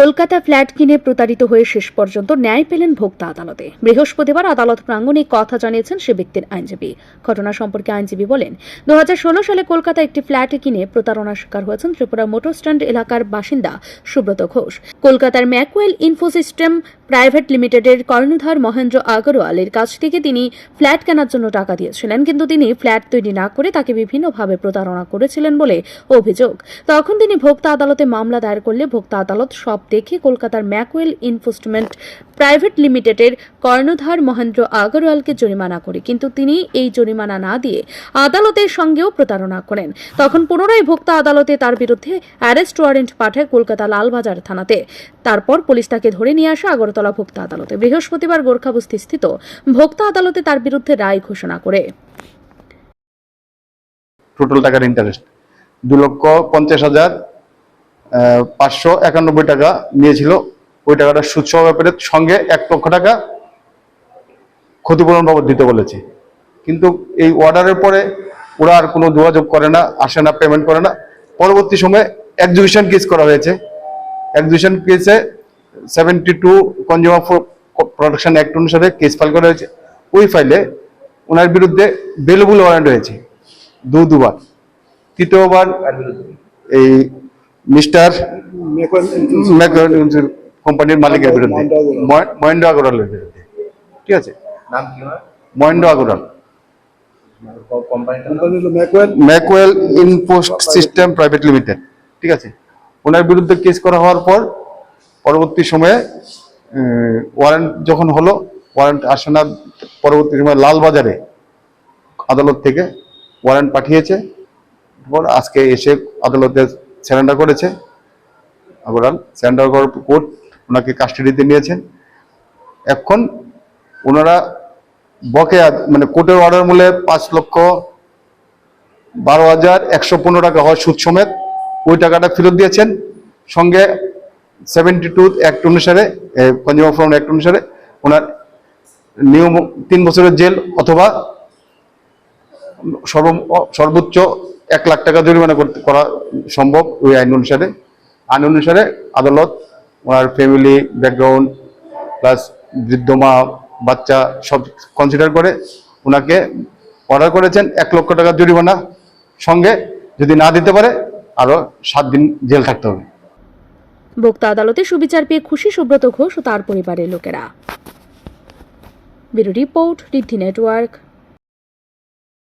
Kolkata flat কিনে প্রতারিত হয়ে শেষ পর্যন্ত ন্যায় পেলেন ভোক্তা আদালতে। বৃহস্পতিবার আদালত প্রাঙ্গণে কথা জানিয়েছেন সে ব্যক্তির আইনজীবী। ঘটনা সম্পর্কে আইনজীবী বলেন দু সালে কলকাতা একটি ফ্ল্যাট কিনে প্রতারণার শিকার হয়েছেন ত্রিপুরা মোটর স্ট্যান্ড এলাকার বাসিন্দা সুব্রত ঘোষ। কলকাতার ম্যাকওয়েল ইনফোসিস্টেম প্রাইভেট লিমিটেডের কর্ণধার মহেন্দ্র আগরওয়ালের কাছ থেকে তিনি ফ্ল্যাট কেনার জন্য টাকা দিয়েছিলেন, কিন্তু তিনি ফ্ল্যাট তৈরি না করে তাকে বিভিন্নভাবে প্রতারণা করেছিলেন বলে অভিযোগ। তখন তিনি ভোক্তা আদালতে মামলা দায়ের করলে ভোক্তা আদালত সব দেখে কলকাতার ম্যাকওয়েল ইনভেস্টমেন্ট প্রাইভেট লিমিটেডের কর্ণধার মহেন্দ্র আগরওয়ালকে জরিমানা করে। কিন্তু তিনি এই জরিমানা না দিয়ে আদালতের সঙ্গেও প্রতারণা করেন। তখন পুনরায় ভোক্তা আদালতে তার বিরুদ্ধে অ্যারেস্ট ওয়ারেন্ট পাঠায় কলকাতা লালবাজার থানাতে। তারপর পুলিশ তাকে ধরে নিয়ে আসে আগরতলা ভোক্তা আদালতে। বৃহস্পতিবার গোর্খাবস্তি স্থিত ভোক্তা আদালতে তার বিরুদ্ধে রায় ঘোষণা করে। টোটাল টাকার ইন্টারেস্ট দু লক্ষ পঞ্চাশ হাজার পাঁচশো একানব্বই টাকা নিয়েছিল। ওই টাকাটা সহ ব্যাপারে সঙ্গে এক লক্ষ টাকা ক্ষতিপূরণ বাবদ দিতে বলেছে। কিন্তু এই অর্ডারের পরে ওরা আর কোনো যোগাযোগ করে না আসে না পেমেন্ট করে না। পরবর্তী সময়ে এক্সিবিশন কেস করা হয়েছে। এক্সিবিশন কেসে seventy two consumer protection act অনুসারে কেস ফাইল করা হয়েছে। ওই ফাইলে ওনার বিরুদ্ধে বেলবুল ওয়ারেন্ট হয়েছে দু দুবার তৃতীয়বার এই মিস্টার কোম্পানির মালিকের বিরুদ্ধে মহেন্দ্র আগরওয়ালের বিরুদ্ধে ঠিক আছে? Mahendra Agarwal Macwell Macwell inpost system private limited ঠিক আছে? ওনার বিরুদ্ধে কেস করা হওয়ার পর পরবর্তী সময়ে ওয়ারেন্ট যখন হলো ওয়ারেন্ট আসে না পরবর্তী সময় লালবাজারে আদালত থেকে ওয়ারেন্ট পাঠিয়েছে। আজকে এসে আদালতে স্যারেন্ডার করেছে। আগরাল স্যারেন্ডার করার কোর্ট ওনাকে কাস্টাডিতে নিয়েছেন। এখন ওনারা বকেয়া মানে কোর্টের অর্ডার মূল্যে পাঁচ লক্ষ বারো হাজার একশো পনেরো টাকা হয় সুদ সমেত। ওই টাকাটা ফেরত দিয়েছেন। সঙ্গে সেভেন্টি টু অ্যাক্ট অনুসারে কনজিউমার ফ্রম অ্যাক্ট অনুসারে ওনার নিয়ম তিন বছরের জেল অথবা সর্ব, সর্বোচ্চ এক লাখ টাকা জরিমানা করতে করা সম্ভব ওই আইন অনুসারে। আইন অনুসারে আদালত ওনার ফ্যামিলি ব্যাকগ্রাউন্ড প্লাস বৃদ্ধ মা, বাচ্চা সব কনসিডার করে ওনাকে অর্ডার করেছেন এক লক্ষ টাকা জরিমানা। সঙ্গে যদি না দিতে পারে, আরও সাত দিন জেল থাকতে হবে। ভোক্তা আদালতে সুবিচার পেয়ে খুশি সুব্রত ঘোষ ও তার পরিবারের লোকেরা। Bureau report, Riddhi network.